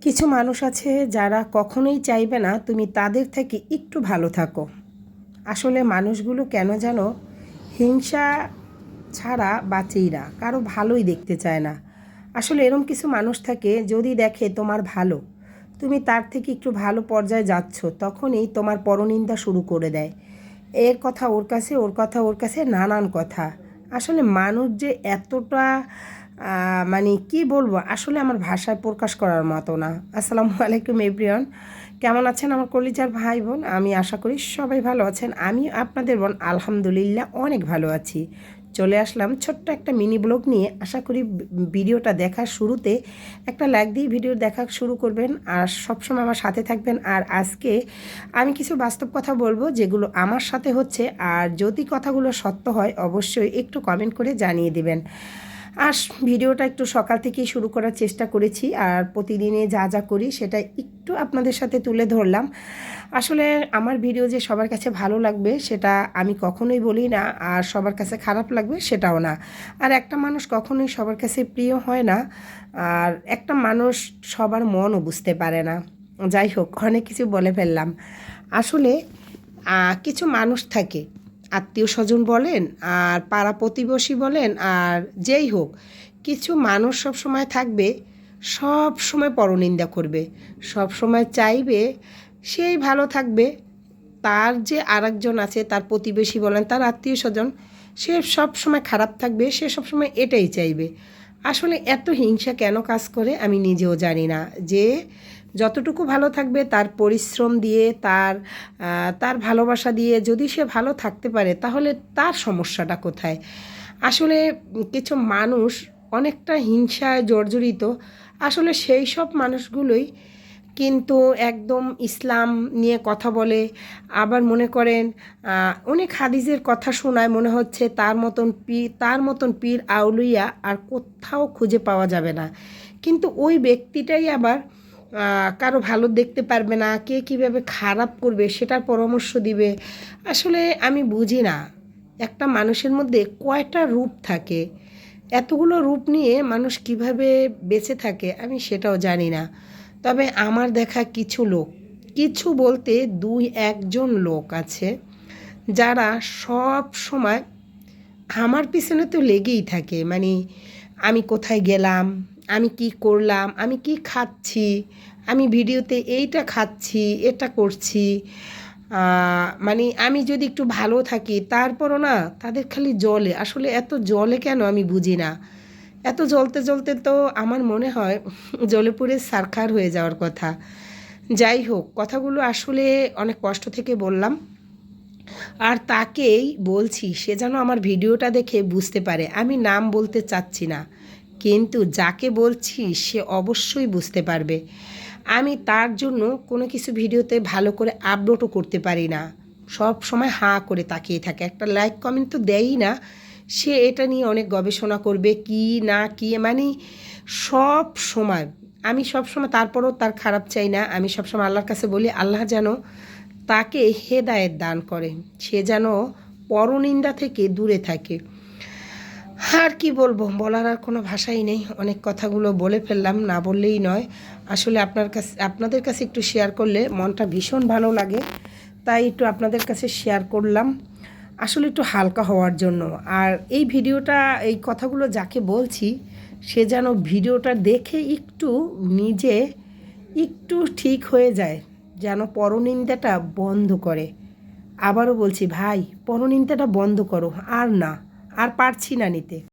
কিছু মানুষ আছে যারা কখনোই চাইবে না তুমি তাদের থেকে একটু ভালো থাকো। আসলে মানুষগুলো কেন যেন হিংসা ছাড়া বাঁচেই না, কারও ভালোই দেখতে চায় না। আসলে এরম কিছু মানুষ থাকে যদি দেখে তোমার ভালো, তুমি তার থেকে একটু ভালো পর্যায়ে যাচ্ছ, তখনই তোমার পরনিন্দা শুরু করে দেয়। এর কথা ওর কাছে, ওর কথা ওর কাছে, নানান কথা। আসলে মানুষ যে এতটা মানে কি বলব, আসলে আমার ভাষায় প্রকাশ করার মতো না। আসসালামু আলাইকুম, এভরিওয়ান। কেমন আছেন আমার কলিজার ভাই বোন? আমি আশা করি সবাই ভালো আছেন। আমি আপনাদের বোন, আলহামদুলিল্লাহ, অনেক ভালো আছি। চলে আসলাম ছোট্ট একটা মিনি ব্লগ নিয়ে। আশা করি ভিডিওটা দেখার শুরুতে একটা লাইক দিয়ে ভিডিও দেখা শুরু করবেন। আর সবসময় আমার সাথে থাকবেন। আর আজকে আমি কিছু বাস্তব কথা বলব, যেগুলো আমার সাথে হচ্ছে। আর যদি কথাগুলো সত্য হয়, অবশ্যই একটু কমেন্ট করে জানিয়ে দিবেন। আর ভিডিওটা একটু সকাল থেকেই শুরু করার চেষ্টা করেছি আর প্রতিদিনে যা যা করি সেটা একটু আপনাদের সাথে তুলে ধরলাম। আসলে আমার ভিডিও যে সবার কাছে ভালো লাগবে সেটা আমি কখনোই বলি না আর সবার কাছে খারাপ লাগবে সেটাও না। আর একটা মানুষ কখনোই সবার কাছে প্রিয় হয় না আর একটা মানুষ সবার মনও বুঝতে পারে না। যাই হোক, অনেক কিছু বলে ফেললাম। আসলে কিছু মানুষ থাকে আত্মীয় স্বজন বলেন, আর পাড়া প্রতিবেশী বলেন, আর যেই হোক, কিছু মানুষ সব সময় থাকবে, সব সময় পরনিন্দা করবে, সব সময় চাইবে সেই ভালো থাকবে। তার যে আরেকজন আছে, তার প্রতিবেশী বলেন, তার আত্মীয় স্বজন সে সব সময় খারাপ থাকবে, সে সব সময় এটাই চাইবে। আসলে এত হিংসা কেন কাজ করে আমি নিজেও জানি না যে যতটুকু ভালো থাকবে তার পরিশ্রম দিয়ে, তার তার ভালোবাসা দিয়ে যদি সে ভালো থাকতে পারে, তাহলে তার সমস্যাটা কোথায়? আসলে কিছু মানুষ অনেকটা হিংসায় জর্জরিত। আসলে সেই সব মানুষগুলোই কিন্তু একদম ইসলাম নিয়ে কথা বলে, আবার মনে করেন অনেক হাদিসের কথা শোনায় মনে হচ্ছে তার মতন পীর তার মতন পীর আউলিয়া আর কোথাও খুঁজে পাওয়া যাবে না। কিন্তু ওই ব্যক্তিটাই আবার কারও ভালো দেখতে পারবে না, কে কীভাবে খারাপ করবে সেটার পরামর্শ দিবে। আসলে আমি বুঝি না। একটা মানুষের মধ্যে কয়টা রূপ থাকে? এতগুলো রূপ নিয়ে মানুষ কীভাবে বেঁচে থাকে আমি সেটাও জানি না। তবে আমার দেখা কিছু লোক, কিছু বলতে দুই একজন লোক আছে, যারা সব সময় আমার পিছনে তো লেগেই থাকে। মানে আমি কোথায় গেলাম আমি কি করলাম, আমি কি খাচ্ছি, আমি ভিডিওতে এইটা খাচ্ছি, এটা করছি মানে আমি যদি একটু ভালো থাকি, তারপরও না তাদের খালি জলে। আসলে এত জলে কেন আমি বুঝি না। এত জ্বলতে জ্বলতে তো আমার মনে হয় জলে পুড়ে সারখার হয়ে যাওয়ার কথা। যাই হোক, কথাগুলো আসলে অনেক কষ্ট থেকে বললাম। আর তাকেই বলছি, সে যেন আমার ভিডিওটা দেখে বুঝতে পারে। আমি নাম বলতে চাচ্ছি না। কিন্তু যাকে বলছি সে অবশ্যই বুঝতে পারবে। আমি তার জন্য কোনো কিছু ভিডিওতে ভালো করে আপলোডও করতে পারি না। সব সময় হাঁ করে তাকিয়ে থাকে। একটা লাইক কমেন্ট তো দেয়ই না। সে এটা নিয়ে অনেক গবেষণা করবে কি না কি মানে সব সময়। আমি সব সময় তারপরও তার খারাপ চাই না। আমি সবসময় আল্লাহর কাছে বলি, আল্লাহ যেন তাকে হেদায়েত দান করে। সে যেন পরনিন্দা থেকে দূরে থাকে। আর কি বলব? বলার আর কোনো ভাষাই নেই। অনেক কথাগুলো বলে ফেললাম, না বললেই নয়। আসলে আপনার কাছে আপনাদের কাছে একটু শেয়ার করলে মনটা ভীষণ ভালো লাগে। তাই একটু আপনাদের কাছে শেয়ার করলাম। আসলে একটু হালকা হওয়ার জন্য। আর এই ভিডিওটা, এই কথাগুলো যাকে বলছি, সে যেন ভিডিওটা দেখে একটু নিজে একটু ঠিক হয়ে যায়, যেন পরনিন্দাটা বন্ধ করে। আবারও বলছি, ভাই, পরনিন্দাটা বন্ধ করো, আর না। আর পারছি না নিতে।